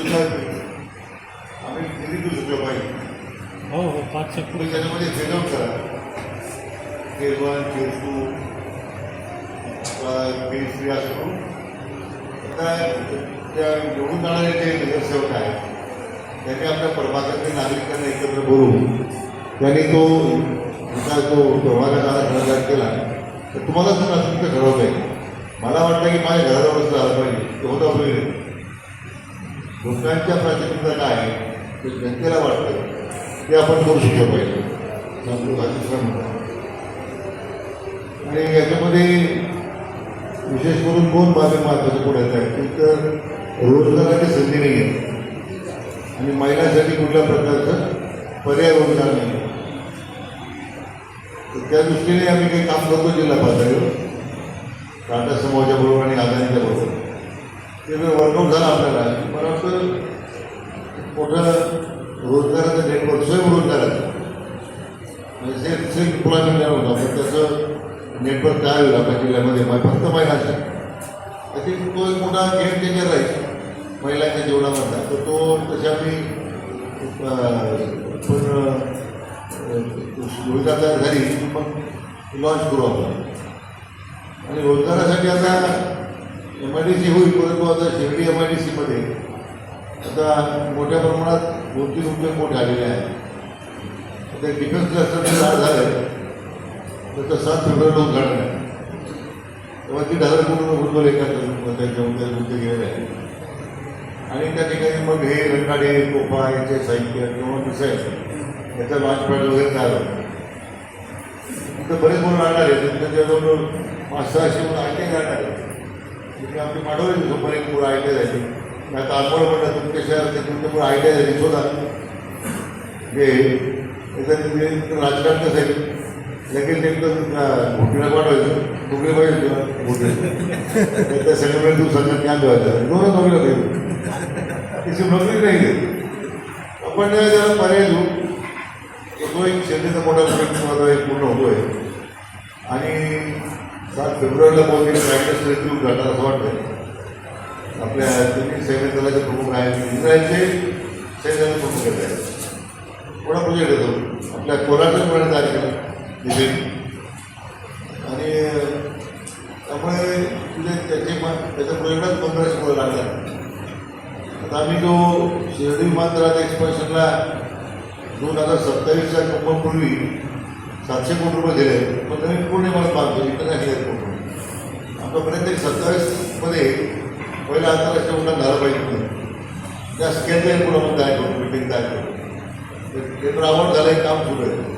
आम्ही देऊ शकलो पाहिजे हो हो पाच तुम्ही त्याच्यामध्ये फेरआउट करा. केरवन केरसू केसरी असं करून. आता त्या निवडून जाणारे जे नगरसेवक आहेत त्यांनी आपल्या प्रभागातील नागरिकांना एकत्र बोलवून त्यांनी तो जो प्रभागाचा घरादार केला तर तुम्हाला सुद्धा तुमचं ठरवलं आहे मला वाटतं की माझ्या घराजवळच झालं पाहिजे ते होता पाहिजे लोकांच्या प्राथमिकता काय आहे ते जनतेला वाटतं. ते आपण करू शकलं पाहिजे. सांगतो हा आणि याच्यामध्ये विशेष करून दोन बाबी महत्त्वाच्या पुढे येत आहेत. एक तर रोजगाराची संधी नाही आहे आणि महिलांसाठी कुठल्या प्रकारचं पर्याय रोजगार नाही तर त्या दृष्टीने आम्ही काही काम करतो जिल्हा पातळीवर. टाटा समूहाच्या बरोबर आणि आदानीच्या बरोबर. ते वर्कआउट झालं आपल्याला मला वाटतं मोठं रोजगाराचं नेटवर्क स्वयंरोजगाराचं म्हणजे सेल्फ सेल्फ होता पण त्याचं नेटवर्क काय होईल आपल्या जिल्ह्यामध्ये? फक्त महिलांचा. आय थिंक तो एक मोठा गेम चेंजर राहील महिलांच्या जीवनामधला तर तो तशा मी पण तयार झाली की मग लॉन्च करू आपण. आणि रोजगारासाठी आता एम आय डी सी होईल परंतु आता शिर्डी एम आय डी सीमध्ये आता मोठ्या प्रमाणात दोन तीन उद्योग मोठे आलेले आहेत. ते डिफेन्स क्लस्टरचं झाड झालं त्याचं सात फेब्रुवारीला उद्घाटन आहे तेव्हा ती हजार कोटी रुपये एका त्याच्यामध्ये उद्योग गेलेले आहे आणि त्या ठिकाणी मग हे रंगाडे कोपा याचे साहित्य किंवा मिसाईल याचा लॉन्च पॅड वगैरे झालं तर बरेच मुलं राहणार आहेत त्याच्याजवळ पाच सहाशे मुलं आय टी राहणार आहेत तिथे आमची मांडवली शंभर एक मुलं आय टी झाली आता अनमोल म्हणलं तुमच्या शहरात तुमच्या मुलं आय टी झाली शोधा हे त्याचं राजकारण कसं आहे लगेच एकदम भोटीला पाठवायचं भोकळे पाहिजे भोकळे त्या सगळ्या दिवसांना ज्ञान द्यायचं दोन नोकरी होते त्याची नोकरी नाही घेत आपण त्याला पर्याय देऊ तो एक शेतीचा मोठा प्रश्न माझा एक पूर्ण होतोय आणि सात फेब्रुवारीला मोदी प्रॅक्टिस रेस्क्यू उद्घाटन असं वाटतं आपल्या तिन्ही सैन्य दलाचे प्रमुख आहेत इस्रायलचे सैन्य दलाचे प्रमुख आहेत. मोठा प्रोजेक्ट येतो आपल्या कोल्हापूर पर्यंत दिले. आणि त्यामुळे म्हणजे त्याचे मा- त्याच्या प्रोजेक्टात पंधराशे मुलं लागतात आता आम्ही जो शिर्डी विमानतळाच्या एक्सपान्शनला दोन हजार सत्तावीसच्या कुंभपूर्वी सातशे कोटी रुपये दिले. पण नवीन पूर्ण मला मागतो इंटरनॅशनल एअरपोर्ट आमच्यापर्यंत एक सत्तावीसमध्ये पहिला आंतरराष्ट्रीय उड्डाण झालं पाहिजे पुढे त्या आपण तयार आहे मिटिंग तयार करून ते केंद्र आवड झालं एक काम सुरू आहे.